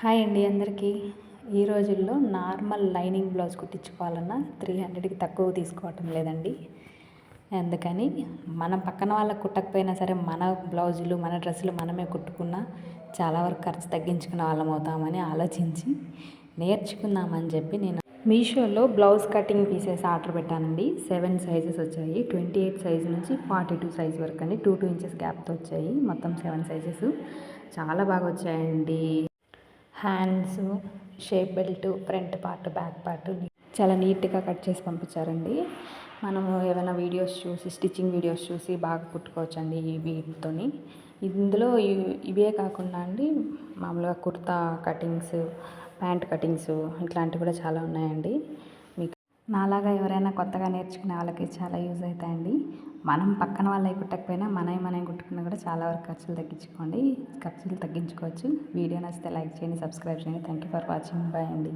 Hi అండి అందరికీ. ఈ రోజుల్లో నార్మల్ లైనింగ్ బ్లౌజ్ కుట్టించుకోవాలన్నా త్రీ హండ్రెడ్కి తక్కువ తీసుకోవటం లేదండి. అందుకని మనం పక్కన వాళ్ళకి కుట్టకపోయినా సరే మన బ్లౌజులు మన డ్రెస్సులు మనమే కుట్టుకున్నా చాలా వరకు ఖర్చు తగ్గించుకునే వాళ్ళం అవుతామని ఆలోచించి నేర్చుకుందామని చెప్పి నేను మీషోలో బ్లౌజ్ కటింగ్ పీసెస్ ఆర్డర్ పెట్టానండి. సెవెన్ సైజెస్ వచ్చాయి. ట్వంటీ ఎయిట్ సైజ్ నుంచి ఫార్టీ టూ సైజ్ వరకు అండి టూ టూ ఇంచెస్ గ్యాప్తో వచ్చాయి. మొత్తం సెవెన్ సైజెస్. చాలా బాగా వచ్చాయండి. Hands shape belt front part back part చాలా నీట్గా కట్ చేసి పంపించారండి. మనము ఏమైనా వీడియోస్ చూసి స్టిచ్చింగ్ వీడియోస్ చూసి బాగా కుట్టుకోవచ్చండి ఈ వీటితో ఇందులో ఇవే కాకుండా అండి మామూలుగా కుర్తా కటింగ్స్ ప్యాంట్ కటింగ్స్ ఇట్లాంటివి కూడా చాలా ఉన్నాయండి. నాలాగా ఎవరైనా కొత్తగా నేర్చుకునే వాళ్ళకి చాలా యూజ్ అవుతాయండి. మనం పక్కన వాళ్ళవి కుట్టకపోయినా మనవి మనం కుట్టుకున్నా కూడా చాలా వరకు ఖర్చులు తగ్గించుకోండి. ఖర్చులు తగ్గించుకోవచ్చు. వీడియో నచ్చితే లైక్ చేయండి సబ్స్క్రైబ్ చేయండి. Thank you for watching bye అండి.